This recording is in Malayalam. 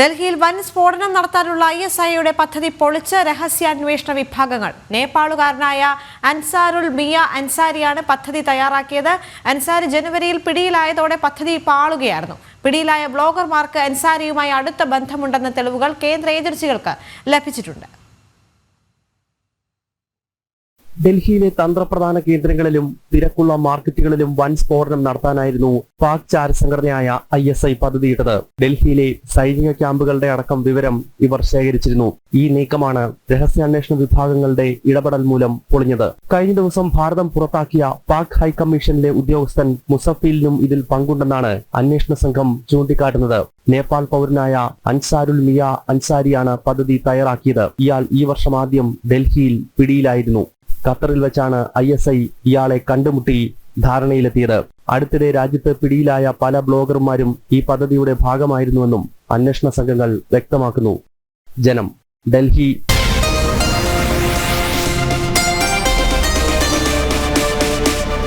ഡൽഹിയിൽ വൻ സ്ഫോടനം നടത്താനുള്ള ഐ എസ് ഐയുടെ പദ്ധതി പൊളിച്ച് രഹസ്യാന്വേഷണ വിഭാഗങ്ങൾ. നേപ്പാളുകാരനായ അൻസാറുൽ മിയ അൻസാരിയാണ് പദ്ധതി തയ്യാറാക്കിയത്. അൻസാരി ജനുവരിയിൽ പിടിയിലായതോടെ പദ്ധതി പാളുകയായിരുന്നു പിടിയിലായ ബ്ലോഗർമാർക്ക് അൻസാരിയുമായി അടുത്ത ബന്ധമുണ്ടെന്ന തെളിവുകൾ കേന്ദ്ര ഏജൻസികൾക്ക് ലഭിച്ചിട്ടുണ്ട്. ഡൽഹിയിലെ തന്ത്രപ്രധാന കേന്ദ്രങ്ങളിലും തിരക്കുള്ള മാർക്കറ്റുകളിലും വൻ സ്ഫോടനം നടത്താനായിരുന്നു പാക് ചാരസംഘടനയായ ഐ എസ് ഐ പദ്ധതിയിട്ടത്. ഡൽഹിയിലെ സൈനിക ക്യാമ്പുകളുടെ അടക്കം വിവരം ഇവർ ശേഖരിച്ചിരുന്നു. ഈ നീക്കമാണ് രഹസ്യാന്വേഷണ വിഭാഗങ്ങളുടെ ഇടപെടൽ മൂലം പൊളിഞ്ഞത്. കഴിഞ്ഞ ദിവസം ഭാരതം പുറത്താക്കിയ പാക് ഹൈക്കമ്മീഷനിലെ ഉദ്യോഗസ്ഥൻ മുസഫീലിനും ഇതിൽ പങ്കുണ്ടെന്നാണ് അന്വേഷണ സംഘം ചൂണ്ടിക്കാട്ടുന്നത്. നേപ്പാൾ പൗരനായ അൻസാരുൽ മിയ അൻസാരിയാണ് പദ്ധതി തയ്യാറാക്കിയത്. ഇയാൾ ഈ വർഷം ആദ്യം ഡൽഹിയിൽ പിടിയിലായിരുന്നു. ഖത്തറിൽ വെച്ചാണ് ഐ എസ് ഐ ഇയാളെ കണ്ടുമുട്ടി ധാരണയിലെത്തിയത്. അടുത്തിടെ രാജ്യത്ത് പിടിയിലായ പല ബ്ലോഗർമാരും ഈ പദ്ധതിയുടെ ഭാഗമായിരുന്നുവെന്നും അന്വേഷണ സംഘങ്ങൾ വ്യക്തമാക്കുന്നു. ജനം ഡൽഹി